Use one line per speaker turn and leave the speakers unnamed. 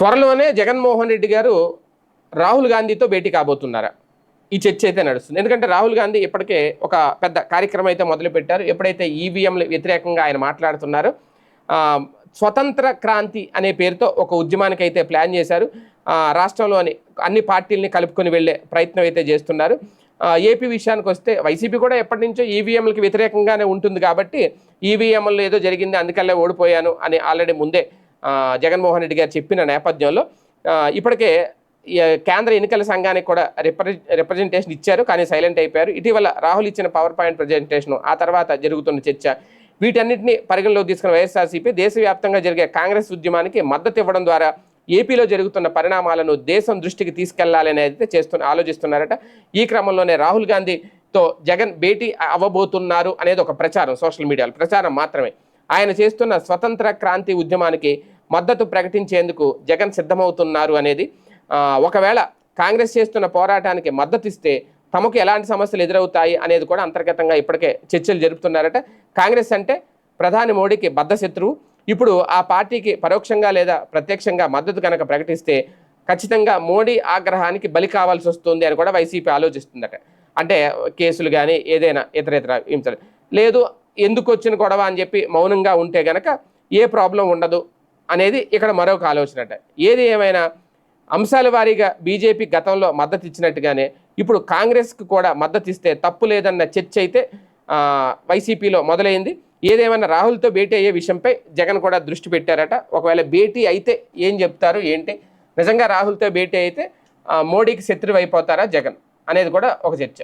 త్వరలోనే జగన్మోహన్ రెడ్డి గారు రాహుల్ గాంధీతో భేటీ కాబోతున్నారా? ఈ చర్చ అయితే నడుస్తుంది. ఎందుకంటే రాహుల్ గాంధీ ఇప్పటికే ఒక పెద్ద కార్యక్రమం అయితే మొదలుపెట్టారు. ఎప్పుడైతే ఈవీఎంలు వ్యతిరేకంగా ఆయన మాట్లాడుతున్నారో స్వతంత్ర క్రాంతి అనే పేరుతో ఒక ఉద్యమానికి అయితే ప్లాన్ చేశారు. రాష్ట్రంలోని అన్ని పార్టీల్ని కలుపుకొని వెళ్ళే ప్రయత్నం అయితే చేస్తున్నారు. ఏపీ విషయానికి వస్తే వైసీపీ కూడా ఎప్పటి నుంచో ఈవీఎంలకి వ్యతిరేకంగానే ఉంటుంది కాబట్టి ఈవీఎంలు ఏదో జరిగింది అందుకల్లే ఓడిపోయాను అని ఆల్రెడీ ముందే జగన్మోహన్ రెడ్డి గారు చెప్పిన నేపథ్యంలో ఇప్పటికే ఈ కేంద్ర ఎన్నికల సంఘానికి కూడా రిప్రజె రిప్రజెంటేషన్ ఇచ్చారు కానీ సైలెంట్ అయిపోయారు. ఇటీవల రాహుల్ ఇచ్చిన పవర్ పాయింట్ ప్రజెంటేషన్ ఆ తర్వాత జరుగుతున్న చర్చ వీటన్నిటిని పరిగణలోకి తీసుకున్న వైఎస్ఆర్సీపీ దేశవ్యాప్తంగా జరిగే కాంగ్రెస్ ఉద్యమానికి మద్దతు ఇవ్వడం ద్వారా ఏపీలో జరుగుతున్న పరిణామాలను దేశం దృష్టికి తీసుకెళ్ళాలని అయితే చేస్తున్న ఆలోచిస్తున్నారట. ఈ క్రమంలోనే రాహుల్ గాంధీతో జగన్ భేటీ అవ్వబోతున్నారు అనేది ఒక ప్రచారం సోషల్ మీడియాలో. ప్రచారం మాత్రమే. ఆయన చేస్తున్న స్వతంత్ర క్రాంతి ఉద్యమానికి మద్దతు ప్రకటించేందుకు జగన్ సిద్ధమవుతున్నారు అనేది ఒకవేళ కాంగ్రెస్ చేస్తున్న పోరాటానికి మద్దతు ఇస్తే తమకు ఎలాంటి సమస్యలు ఎదురవుతాయి అనేది కూడా అంతర్గతంగా ఇప్పటికే చర్చలు జరుపుతున్నారట. కాంగ్రెస్ అంటే ప్రధాని మోడీకి బద్ధ శత్రువు ఇప్పుడు ఆ పార్టీకి పరోక్షంగా లేదా ప్రత్యక్షంగా మద్దతు కనుక ప్రకటిస్తే ఖచ్చితంగా మోడీ ఆగ్రహానికి బలి కావాల్సి వస్తుంది అని కూడా వైసీపీ ఆలోచిస్తుందట. అంటే కేసులు కానీ ఏదైనా ఇతర ఇతర హింసలు. లేదు ఎందుకు వచ్చిన గొడవ అని చెప్పి మౌనంగా ఉంటే గనక ఏ ప్రాబ్లం ఉండదు. అనేది ఇక్కడ మరొక ఆలోచనట ఏది ఏమైనా అంశాల వారీగా బీజేపీ గతంలో మద్దతు ఇచ్చినట్టుగానే ఇప్పుడు కాంగ్రెస్కి కూడా మద్దతు ఇస్తే తప్పు లేదన్న చర్చ అయితే వైసీపీలో మొదలైంది. ఏదేమైనా రాహుల్తో భేటీ అయ్యే విషయంపై జగన్ కూడా దృష్టి పెట్టారట. ఒకవేళ భేటీ అయితే ఏం చెప్తారు ఏంటి? నిజంగా రాహుల్తో భేటీ అయితే మోడీకి శత్రువు అయిపోతారా జగన్ అనేది కూడా ఒక చర్చ.